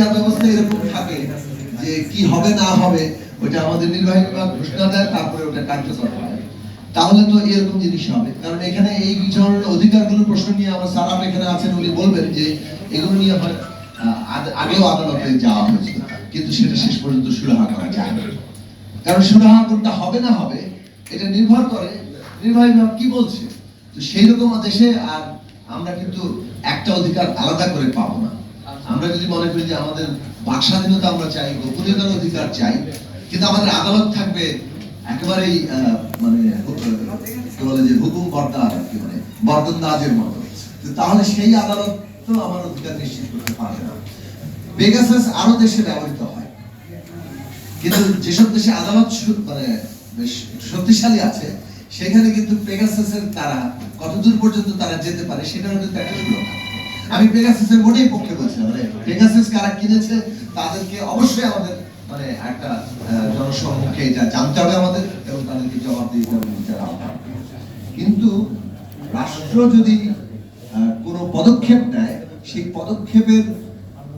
বিচার ব্যবস্থা এরকম থাকে যে কি হবে, না হবে ওটা আমাদের নির্বাহী বিভাগ ঘোষণা দেয়, তারপরে ওটা কার্যকর হয়। তাহলে তো এরকম জিনিস হবে। কারণ এখানে এই ধরনের অধিকারগুলো প্রশ্ন নিয়ে আমার সালাম এখানে আছেন, উনি বলবেন যে এগুলো নিয়ে হয় আগেও আদালতে যাওয়া হয়েছে, কিন্তু সেটা শেষ পর্যন্ত সুরাহা করা যায় না কারণ সুরাহা কোনটা হবে, না হবে, এটা নির্ভর করে নির্বাহী বিভাগ কি বলছে। তো সেই রকম দেশে আর আমরা কিন্তু একটা অধিকার আলাদা করে পাবো না। আমরা যদি মনে করি যে আমাদের বাক স্বাধীনতা আমরা চাই, গোপনীয়তার অধিকার চাই, কিন্তু আমাদের আদালত থাকবে একেবারেই মানে কি বলে যে হুকুম আর কি মানে বর্দন্দাজের মতো। তাহলে সেই আদালত তো আমার অধিকার নিশ্চিত করতে পারবে না। পেগাসাস আরও দেশে ব্যবহৃত হয়। কিন্তু যেসব দেশে আদালত মানে শক্তিশালী আছে, সেখানে কিন্তু পেগাসাসের তারা কতদূর পর্যন্ত তারা যেতে পারে সেটারও কিন্তু একটা। আমি পেগাসাসের মোটেই পক্ষে বলছি মানে পেগাসাস কারা কিনেছে, তাদেরকে অবশ্যই আমাদের মানে একটা জনসম্মুখে এটা জানতে হবে আমাদের এবং তাদেরকে জবাব দিতে হবে বিচার আহ্বান কিন্তু রাষ্ট্র যদি কোনো পদক্ষেপ নেয়, সেই পদক্ষেপের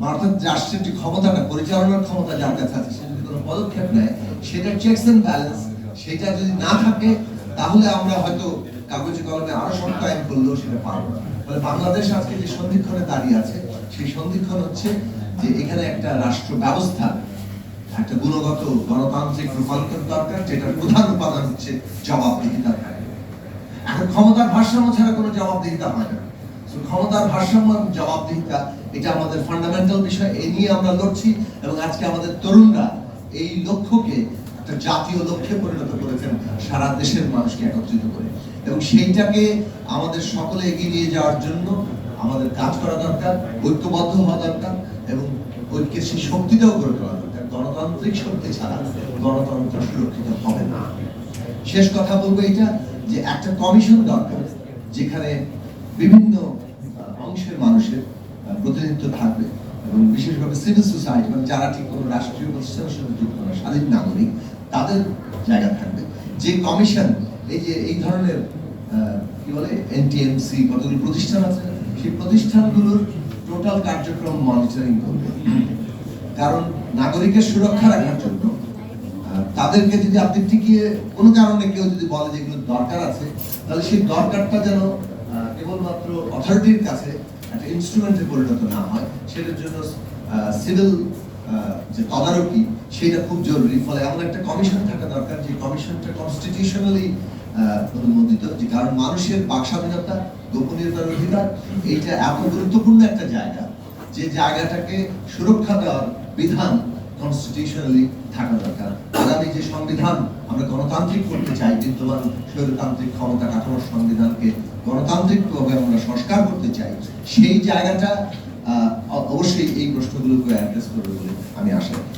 অর্থাৎ রাষ্ট্রের যে ক্ষমতাটা, পরিচালনার ক্ষমতা যার কাছে আছে, সে যদি কোনো পদক্ষেপ নেয়, সেটা চেকস এন্ড ব্যালেন্স সেটা যদি না থাকে, তাহলে আমরা হয়তো কাগজে কলমে আরও শক্ত আইন করলেও সেটা পারব না। ফলে বাংলাদেশ আজকে যে সন্ধিক্ষণে দাঁড়িয়ে আছে, সেই সন্ধিক্ষণ হচ্ছে যে এখানে একটা রাষ্ট্র ব্যবস্থা একটা গুণগত গণতান্ত্রিক রূপান্তর দরকার, যেটার প্রধান উপাদান হচ্ছে জবাবদিহিতা এখন ক্ষমতার ভারসাম্য ছাড়া কোনো জবাবদিহিতা হয় না। ক্ষমতার ভারসাম্য জবাবদিহিতা, এটা আমাদের ফান্ডামেন্টাল বিষয় এই নিয়ে আমরা লড়ছি এবং আজকে আমাদের তরুণরা এই লক্ষ্যকে একটা জাতীয় লক্ষ্যে পরিণত করেছেন সারা দেশের মানুষকে একত্রিত করে। এবং সেইটাকে আমাদের সকলে এগিয়ে নিয়ে যাওয়ার জন্য আমাদের কাজ করা দরকার, ঐক্যবদ্ধ হওয়া দরকার এবং ঐক্যের সেই শক্তিটাও গড়ে তোলা দরকার। গণতান্ত্রিক শক্তি ছাড়া গণতন্ত্র সুরক্ষিত হবে না। শেষ কথা বলব এটা যে একটা কমিশন দরকার, যেখানে বিভিন্ন অংশের মানুষের প্রতিনিধিত্ব থাকবে। বিশেষভাবে সিভিল সোসাইটি মানে যারা ঠিক কোনো রাষ্ট্রীয় প্রতিষ্ঠানের সাথে যুক্ত না স্বাধীন নাগরিক, তাদের জায়গা থাকবে। যে কমিশন এই যে, এই ধরনের কি বলে এনটিএমসি কতগুলো প্রতিষ্ঠান আছে, সেই প্রতিষ্ঠানগুলোর টোটাল কার্যক্রম মনিটরিং করবে। কারণ নাগরিকের সুরক্ষা রাখার জন্য তাদেরকে যদি আপনি টিকিয়ে, কোনো কারণে কেউ যদি বলে যে এগুলো দরকার আছে, তাহলে সেই দরকারটা যেন কেবলমাত্র অথরিটির কাছে একটা ইনস্ট্রুমেন্টে পরিণত না হয়, সেটার জন্য সিভিল যে তদারকি, সেটা খুব জরুরি। ফলে এমন একটা কমিশন থাকা দরকার, যে কমিশনটা কনস্টিটিউশনালি অনুমোদিত যে কারণ মানুষের বাক স্বাধীনতা গোপনীয়তার অধিকার, এইটা এত গুরুত্বপূর্ণ একটা জায়গা, যে জায়গাটাকে সুরক্ষা দেওয়ার বিধান কনস্টিটিউশনালি থাকা দরকার। আগামী যে সংবিধান আমরা গণতান্ত্রিক করতে চাই, বিদ্যমান স্বৈরতান্ত্রিক ক্ষমতা কাঠামোর সংবিধানকে গণতান্ত্রিকভাবে আমরা সংস্কার করতে চাই, সেই জায়গাটা অবশ্যই এই প্রশ্নগুলোকে অ্যাড্রেস করবে বলে আমি আশা করি।